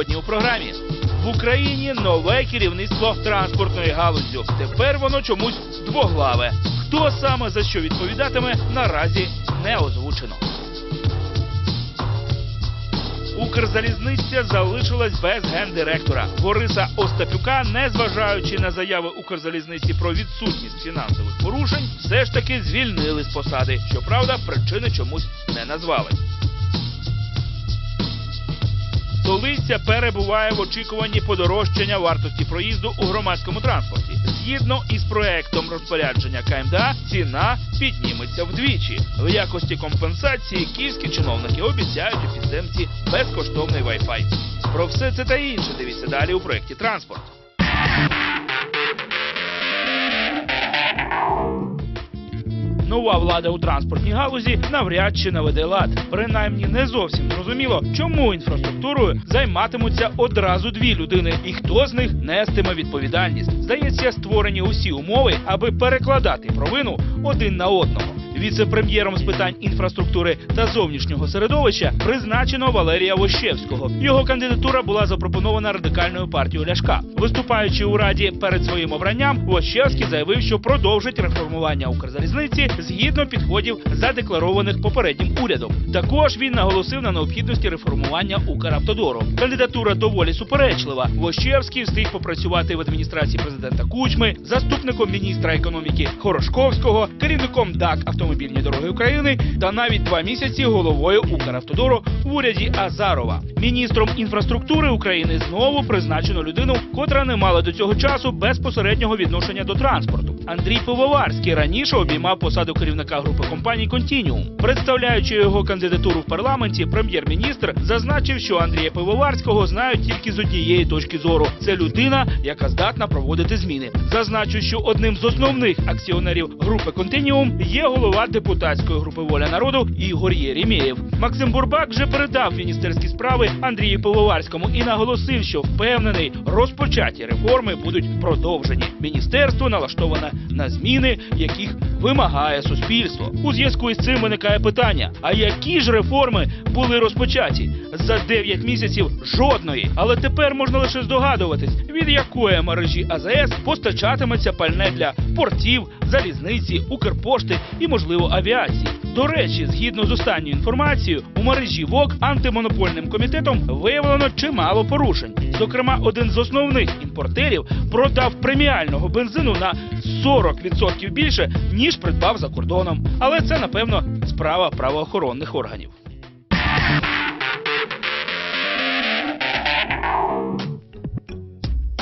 сьогодні у програмі. В Україні нове керівництво транспортної галузі. Тепер воно чомусь двоглаве. Хто саме за що відповідатиме, наразі не озвучено. Укрзалізниця залишилась без гендиректора Бориса Остапюка, незважаючи на заяви Укрзалізниці про відсутність фінансових порушень, все ж таки звільнили з посади. Щоправда, причини чомусь не назвали. Столиця перебуває в очікуванні подорожчання вартості проїзду у громадському транспорті. Згідно із проектом розпорядження КМДА, ціна підніметься вдвічі. В якості компенсації київські чиновники обіцяють у підземці безкоштовний Wi-Fi. Про все це та інше дивіться далі у проєкті транспорт. Нова влада у транспортній галузі навряд чи наведе лад. Принаймні не зовсім зрозуміло, чому інфраструктурою займатимуться одразу дві людини, і хто з них нестиме відповідальність. Здається, створені усі умови, аби перекладати провину один на одного. Віце-прем'єром з питань інфраструктури та зовнішнього середовища призначено Валерія Вощевського. Його кандидатура була запропонована радикальною партією Ляшка. Виступаючи у раді перед своїм обранням, Вощевський заявив, що продовжить реформування Укрзалізниці згідно підходів, задекларованих попереднім урядом. Також він наголосив на необхідності реформування Укравтодору. Кандидатура доволі суперечлива. Вощевський встиг попрацювати в адміністрації президента Кучми, заступником міністра економіки Хорошковського, керівником ДАК автомобільні дороги України та навіть два місяці головою Укравтодору в уряді Азарова. Міністром інфраструктури України знову призначено людину, котра не мала до цього часу безпосереднього відношення до транспорту. Андрій Пивоварський раніше обіймав посаду керівника групи компаній Контініум. Представляючи його кандидатуру в парламенті, прем'єр-міністр зазначив, що Андрія Пивоварського знають тільки з однієї точки зору. Це людина, яка здатна проводити зміни. Зазначу, що одним з основних акціонерів групи Континіум є голова депутатської групи Воля народу Ігор Єрімєєв. Максим Бурбак вже передав міністерські справи Андрію Пивоварському і наголосив, що впевнений, розпочаті реформи будуть продовжені. Міністерство налаштоване на зміни, яких вимагає суспільство. У зв'язку із цим виникає питання: а які ж реформи були розпочаті? За 9 місяців жодної. Але тепер можна лише здогадуватись, від якої мережі АЗС постачатиметься пальне для портів, залізниці, Укрпошти і, можливо, авіації. До речі, згідно з останньою інформацією, у мережі ВОК антимонопольним комітетом виявлено чимало порушень. Зокрема, один з основних імпортерів продав преміального бензину на 40% більше, ніж придбав за кордоном. Але це, напевно, справа правоохоронних органів.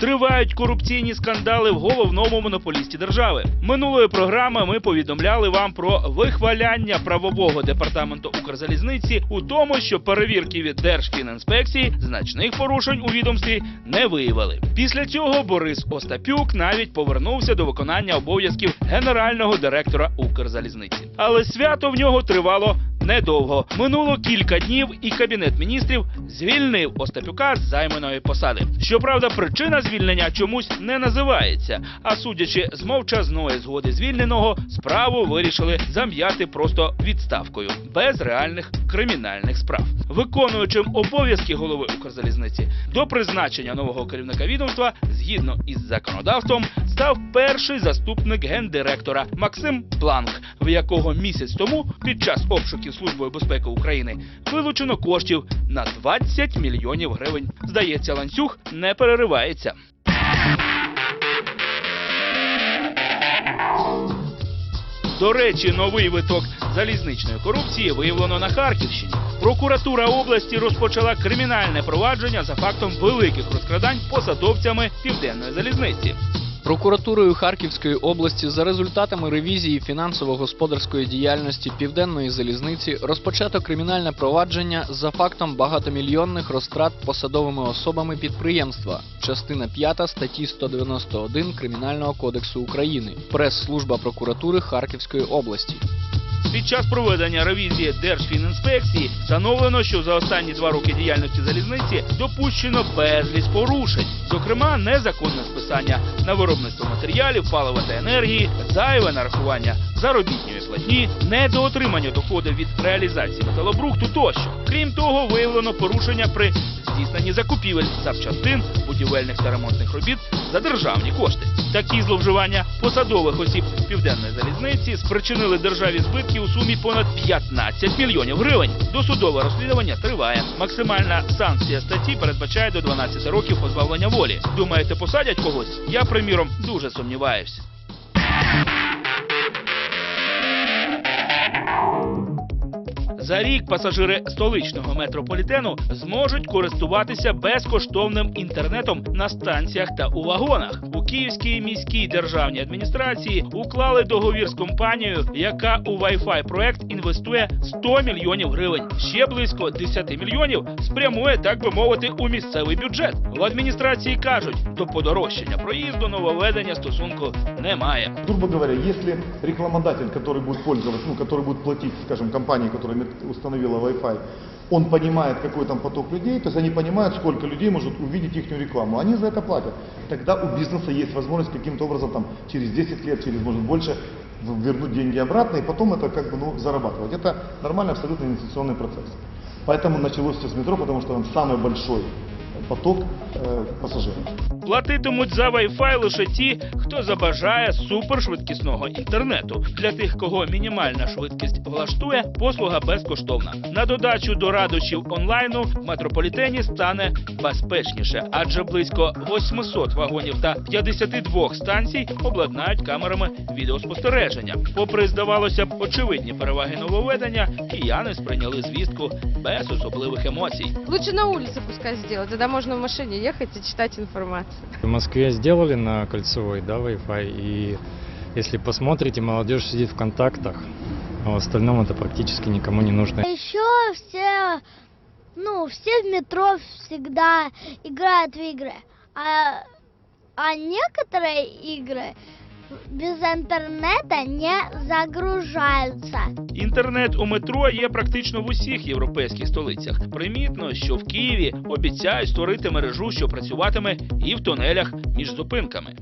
Тривають корупційні скандали в головному монополісті держави. Минулої програми ми повідомляли вам про вихваляння правового департаменту Укрзалізниці у тому, що перевірки від Держфінінспекції значних порушень у відомстві не виявили. Після цього Борис Остапюк навіть повернувся до виконання обов'язків генерального директора Укрзалізниці. Але свято в нього тривало недовго. Минуло кілька днів, і кабінет міністрів звільнив Остапюка з займаної посади. Щоправда, причина звільнення чомусь не називається. А судячи з мовчазної згоди звільненого, справу вирішили зам'яти просто відставкою без реальних кримінальних справ. Виконуючим обов'язки голови Укрзалізниці до призначення нового керівника відомства, згідно із законодавством, став перший заступник гендиректора Максим Планк, в якого місяць тому під час обшуків Службою безпеки України вилучено коштів на 20 мільйонів гривень. Здається, ланцюг не переривається. До речі, новий виток залізничної корупції виявлено на Харківщині. Прокуратура області розпочала кримінальне провадження за фактом великих розкрадань посадовцями південної залізниці. Прокуратурою Харківської області за результатами ревізії фінансово-господарської діяльності Південної залізниці розпочато кримінальне провадження за фактом багатомільйонних розтрат посадовими особами підприємства. Частина 5 статті 191 Кримінального кодексу України. Прес-служба прокуратури Харківської області. Під час проведення ревізії Держфінінспекції встановлено, що за останні два роки діяльності залізниці допущено безліч порушень, зокрема незаконне списання на виробництво матеріалів, палива та енергії, зайве нарахування заробітної платні, недоотримання доходів від реалізації металобрухту тощо. Крім того, виявлено порушення при здійсненні закупівель запчастин, будівельних та ремонтних робіт за державні кошти. Такі зловживання посадових осіб південної залізниці спричинили державі збитки у сумі понад 15 мільйонів гривень. Досудове розслідування триває. Максимальна санкція статті передбачає до 12 років позбавлення волі. Думаєте, посадять когось? Я, приміром, дуже сумніваюсь. За рік пасажири столичного метрополітену зможуть користуватися безкоштовним інтернетом на станціях та у вагонах. У Київській міській державній адміністрації уклали договір з компанією, яка у Wi-Fi проект інвестує 100 мільйонів гривень. Ще близько 10 мільйонів спрямує, так би мовити, у місцевий бюджет. В адміністрації кажуть, до подорожчання проїзду нововведення стосунку немає. Грубо говоря, если рекламодатель, который будет пользоваться, ну, который будет платить, скажем, компании, которая мет- установила Wi-Fi, он понимает, какой там поток людей, то есть они понимают, сколько людей может увидеть их рекламу. Они за это платят. Тогда у бизнеса есть возможность каким-то образом там через 10 лет, через, может, больше в- вернуть деньги обратно и потом это как бы, ну, зарабатывать. Это нормальный абсолютно инвестиционный процесс. Поэтому началось все с метро, потому что там самый большой поток э, пассажиров. Платитимуть за Wi-Fi лише ті, хто забажає супершвидкісного інтернету. Для тих, кого мінімальна швидкість влаштує, послуга безкоштовна. На додачу до радощів онлайну в метрополітені стане безпечніше, адже близько 800 вагонів та 52 станцій обладнають камерами відеоспостереження. Попри здавалося б очевидні переваги нововведення, кияни сприйняли звістку без особливих емоцій. Лучше на улице пускай сделают, тогда можно в машине ехать и читать информацию. В Москве сделали на Кольцевой, да, Wi-Fi, и если посмотрите, молодежь сидит в контактах, а в остальном это практически никому не нужно. Еще все, ну, все в метро всегда играют в игры. А, а некоторые игры без інтернету не загружаються. Інтернет у метро є практично в усіх європейських столицях. Примітно, що в Києві обіцяють створити мережу, що працюватиме і в тунелях між зупинками.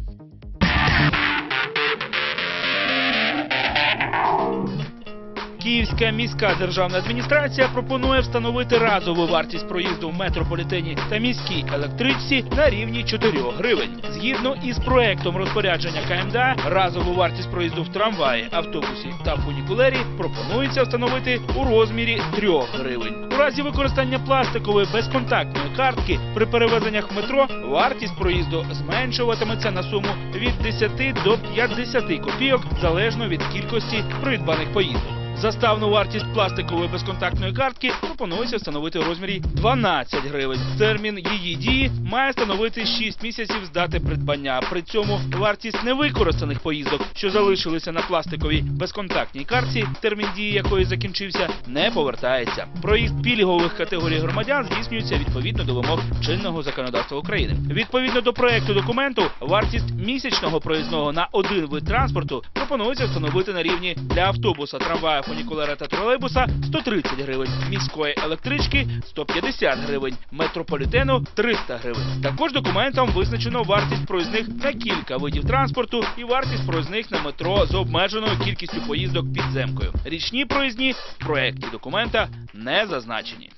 Київська міська державна адміністрація пропонує встановити разову вартість проїзду в метрополітені та міській електричці на рівні 4 гривень. Згідно із проектом розпорядження КМДА, разову вартість проїзду в трамваї, автобусі та фунікулері пропонується встановити у розмірі 3 гривень. У разі використання пластикової безконтактної картки при перевезеннях в метро вартість проїзду зменшуватиметься на суму від 10 до 50 копійок залежно від кількості придбаних поїздок. Заставну вартість пластикової безконтактної картки пропонується встановити у розмірі 12 гривень. Термін її дії має становити 6 місяців з дати придбання. При цьому вартість невикористаних поїздок, що залишилися на пластиковій безконтактній картці, термін дії якої закінчився, не повертається. Проїзд пільгових категорій громадян здійснюється відповідно до вимог чинного законодавства України. Відповідно до проекту документу, вартість місячного проїзного на один вид транспорту пропонується встановити на рівні для автобуса, трамвая, фунікулера та тролейбуса 130 гривень, міської електрички 150 гривень, метрополітену 300 гривень. Також документом визначено вартість проїзних на кілька видів транспорту і вартість проїзних на метро з обмеженою кількістю поїздок підземкою. Річні проїзні в проекті документа не зазначені.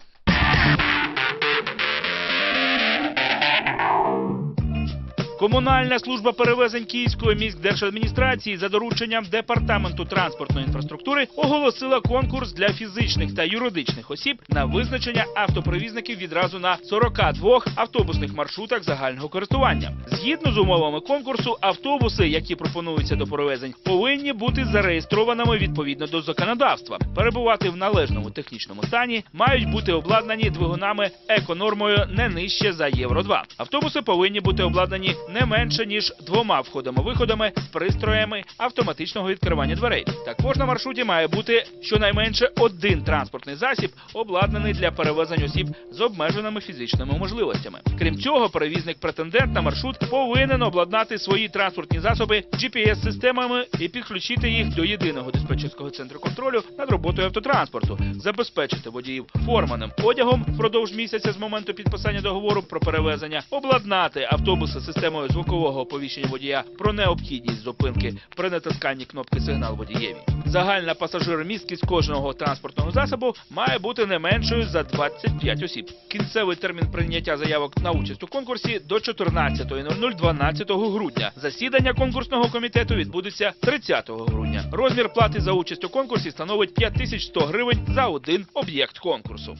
Комунальна служба перевезень Київської міськдержадміністрації за дорученням департаменту транспортної інфраструктури оголосила конкурс для фізичних та юридичних осіб на визначення автопривізників відразу на 42 автобусних маршрутах загального користування. Згідно з умовами конкурсу, автобуси, які пропонуються до перевезень, повинні бути зареєстрованими відповідно до законодавства, перебувати в належному технічному стані, мають бути обладнані двигунами еконормою не нижче за євро 2 Автобуси повинні бути обладнані не менше ніж двома входами-виходами з пристроями автоматичного відкривання дверей. Також на маршруті має бути щонайменше один транспортний засіб, обладнаний для перевезень осіб з обмеженими фізичними можливостями. Крім цього, перевізник-претендент на маршрут повинен обладнати свої транспортні засоби GPS-системами і підключити їх до єдиного диспетчерського центру контролю над роботою автотранспорту, забезпечити водіїв форманим одягом впродовж місяця з моменту підписання договору про перевезення, обладнати автобуси системою звукового оповіщення водія про необхідність зупинки при натисканні кнопки сигнал водієві. Загальна пасажиромісткість кожного транспортного засобу має бути не меншою за 25 осіб. Кінцевий термін прийняття заявок на участь у конкурсі до 14.00 12 грудня. Засідання конкурсного комітету відбудеться 30 грудня. Розмір плати за участь у конкурсі становить 5100 гривень за один об'єкт конкурсу.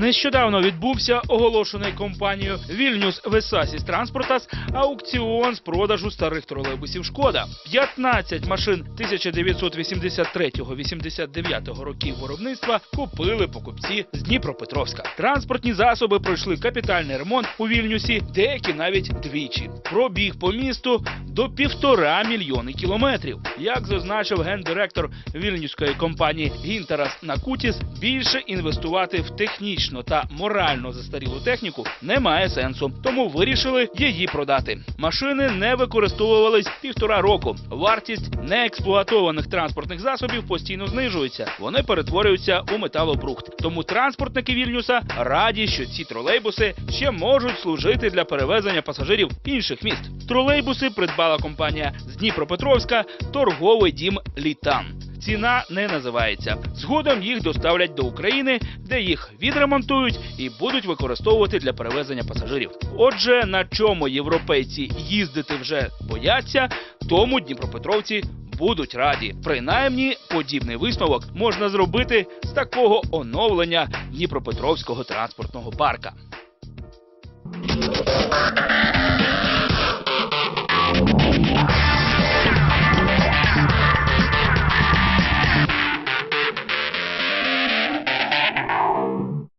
Нещодавно відбувся оголошений компанією Вільнюс Весасіс Транспортас аукціон з продажу старих тролейбусів Шкода. 15 машин 1983-89 років виробництва купили покупці з Дніпропетровська. Транспортні засоби пройшли капітальний ремонт у Вільнюсі, деякі навіть двічі. Пробіг по місту до півтора мільйони кілометрів. Як зазначив гендиректор вільнюської компанії Гінтерас Накутіс, більше інвестувати в технічно та морально застарілу техніку немає сенсу, тому вирішили її продати. Машини не використовувались півтора року. Вартість неексплуатованих транспортних засобів постійно знижується. Вони перетворюються у металобрухт. Тому транспортники Вільнюса раді, що ці тролейбуси ще можуть служити для перевезення пасажирів інших міст. Тролейбуси придбала компанія з Дніпропетровська торговий дім Літан. Ціна не називається. Згодом їх доставлять до України, де їх відремонтують і будуть використовувати для перевезення пасажирів. Отже, на чому європейці їздити вже бояться, тому дніпропетровці будуть раді. Принаймні, подібний висновок можна зробити з такого оновлення Дніпропетровського транспортного парка.